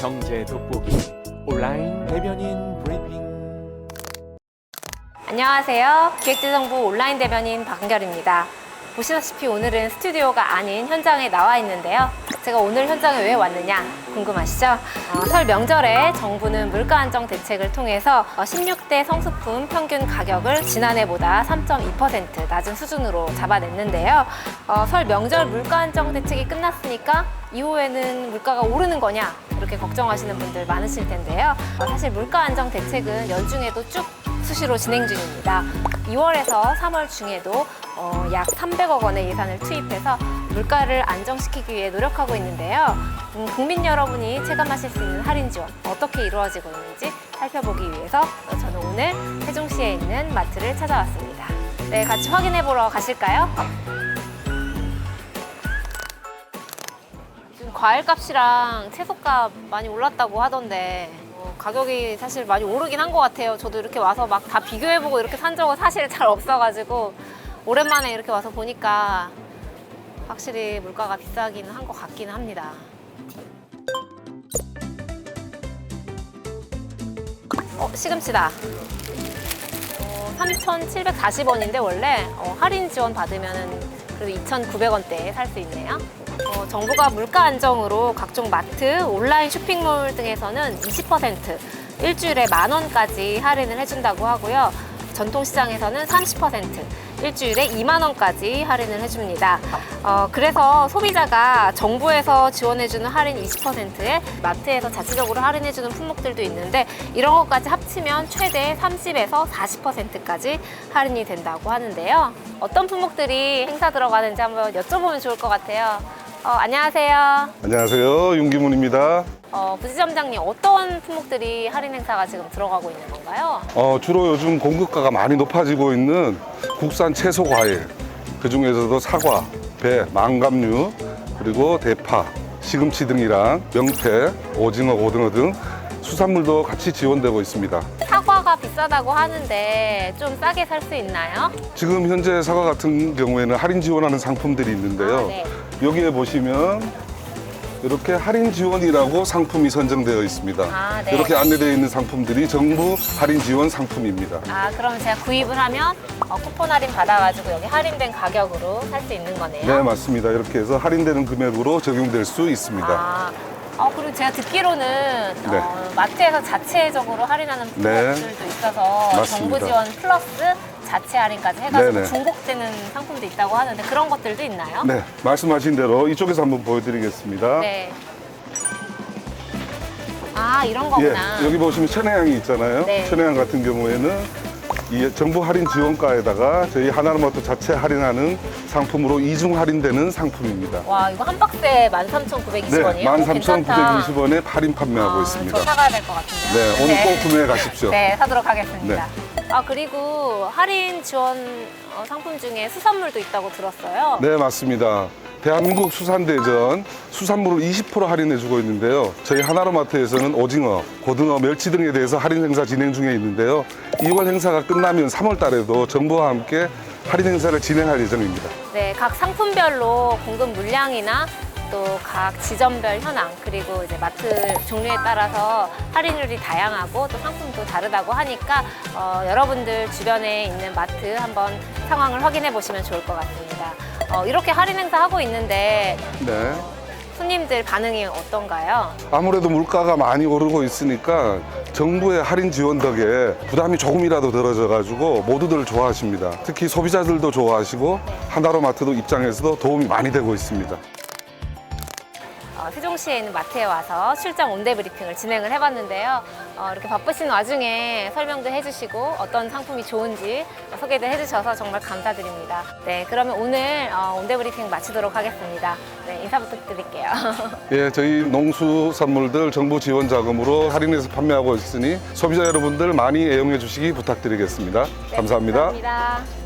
경제 돋보기 온라인 대변인 브리핑 안녕하세요. 기획재정부 온라인 대변인 박은결입니다. 보시다시피 오늘은 스튜디오가 아닌 현장에 나와 있는데요. 제가 오늘 현장에 왜 왔느냐 궁금하시죠? 어, 설 명절에 정부는 물가 안정 대책을 통해서 어, 16대 성수품 평균 가격을 지난해보다 3.2% 낮은 수준으로 잡아냈는데요. 어, 설 명절 물가 안정 대책이 끝났으니까 이후에는 물가가 오르는 거냐 이렇게 걱정하시는 분들 많으실 텐데요. 어, 사실 물가 안정 대책은 연중에도 쭉 수시로 진행 중입니다. 2월에서 3월 중에도 어, 약 300억 원의 예산을 투입해서 물가를 안정시키기 위해 노력하고 있는데요. 음, 국민 여러분이 체감하실 수 있는 할인 지원 어떻게 이루어지고 있는지 살펴보기 위해서 어, 저는 오늘 세종시에 있는 마트를 찾아왔습니다. 네, 같이 확인해 보러 가실까요? 지금 과일값이랑 채소값 많이 올랐다고 하던데 어, 가격이 사실 많이 오르긴 한 것 같아요. 저도 이렇게 와서 막 다 비교해보고 이렇게 산 적은 사실 잘 없어가지고 오랜만에 이렇게 와서 보니까 확실히 물가가 비싸기는 한것 같기는 합니다. 어, 시금치다. 어, 3,740원인데 원래 어, 할인 지원 받으면 그래도 2,900원대에 살 수 있네요. 어, 정부가 물가 안정으로 각종 마트, 온라인 쇼핑몰 등에서는 20% 일주일에 만 원까지 할인을 해준다고 하고요. 전통시장에서는 30% 일주일에 2만 원까지 할인을 해줍니다. 어, 그래서 소비자가 정부에서 지원해주는 할인 20%에 마트에서 자체적으로 할인해주는 품목들도 있는데 이런 것까지 합치면 최대 30에서 40%까지 할인이 된다고 하는데요. 어떤 품목들이 행사 들어가는지 한번 여쭤보면 좋을 것 같아요. 어, 안녕하세요. 안녕하세요. 윤기문입니다. 어, 부지점장님 어떤 품목들이 할인 행사가 지금 들어가고 있는 건가요? 어, 주로 요즘 공급가가 많이 높아지고 있는 국산 채소 과일, 그 중에서도 사과, 배, 망감류, 그리고 대파, 시금치 등이랑 명태, 오징어, 고등어 등 수산물도 같이 지원되고 있습니다. 사과가 비싸다고 하는데 좀 싸게 살 수 있나요? 지금 현재 사과 같은 경우에는 할인 지원하는 상품들이 있는데요. 아, 네. 여기에 보시면 이렇게 할인 지원이라고 상품이 선정되어 있습니다. 아, 네. 이렇게 안내되어 있는 상품들이 정부 할인 지원 상품입니다. 아, 그럼 제가 구입을 하면 어, 쿠폰 할인 받아가지고 여기 할인된 가격으로 살 수 있는 거네요? 네, 맞습니다. 이렇게 해서 할인되는 금액으로 적용될 수 있습니다. 아, 어, 그리고 제가 듣기로는 네. 어, 마트에서 자체적으로 할인하는 네. 품목들도 있어서 맞습니다. 정부 지원 플러스 자체 할인까지 해가지고 네네. 중복되는 상품도 있다고 하는데 그런 것들도 있나요? 네, 말씀하신 대로 이쪽에서 한번 보여드리겠습니다. 네. 아, 이런 거구나. 예, 여기 보시면 천혜향이 있잖아요. 네. 천혜향 같은 경우에는 이 정부 할인 지원가에다가 저희 하나로마트 자체 할인하는 상품으로 이중 할인되는 상품입니다. 와, 이거 한 박스에 13,920원이에요? 네, 13,920원에 할인 판매하고 있습니다. 저 사가야 될 것 같은데요. 네, 오늘 꼭 구매해 가십시오. 네, 사도록 하겠습니다. 아, 그리고 할인 지원 어, 상품 중에 수산물도 있다고 들었어요. 네, 맞습니다. 대한민국 수산대전 수산물을 20% 할인해주고 있는데요. 저희 하나로마트에서는 오징어, 고등어, 멸치 등에 대해서 할인 행사 진행 중에 있는데요. 2월 행사가 끝나면 3월 달에도 정부와 함께 할인 행사를 진행할 예정입니다. 네, 각 상품별로 공급 물량이나 또 각 지점별 현황 그리고 이제 마트 종류에 따라서 할인율이 다양하고 또 상품도 다르다고 하니까 어, 여러분들 주변에 있는 마트 한번 상황을 확인해 보시면 좋을 것 같습니다. 어, 이렇게 할인 행사 하고 있는데 네. 손님들 반응이 어떤가요? 아무래도 물가가 많이 오르고 있으니까 정부의 할인 지원 덕에 부담이 조금이라도 덜어져가지고 모두들 좋아하십니다. 특히 소비자들도 좋아하시고 하나로마트도 입장에서도 도움이 많이 되고 있습니다. 어, 세종시에 있는 마트에 와서 출장 온대 브리핑을 진행을 해봤는데요. 어, 이렇게 바쁘신 와중에 설명도 해주시고 어떤 상품이 좋은지 소개도 해주셔서 정말 감사드립니다. 네, 그러면 오늘 어, 온대 브리핑 마치도록 하겠습니다. 네, 인사 부탁드릴게요. 예, 저희 농수산물들 정부 지원 자금으로 할인해서 판매하고 있으니 소비자 여러분들 많이 애용해 주시기 부탁드리겠습니다. 네, 감사합니다. 감사합니다.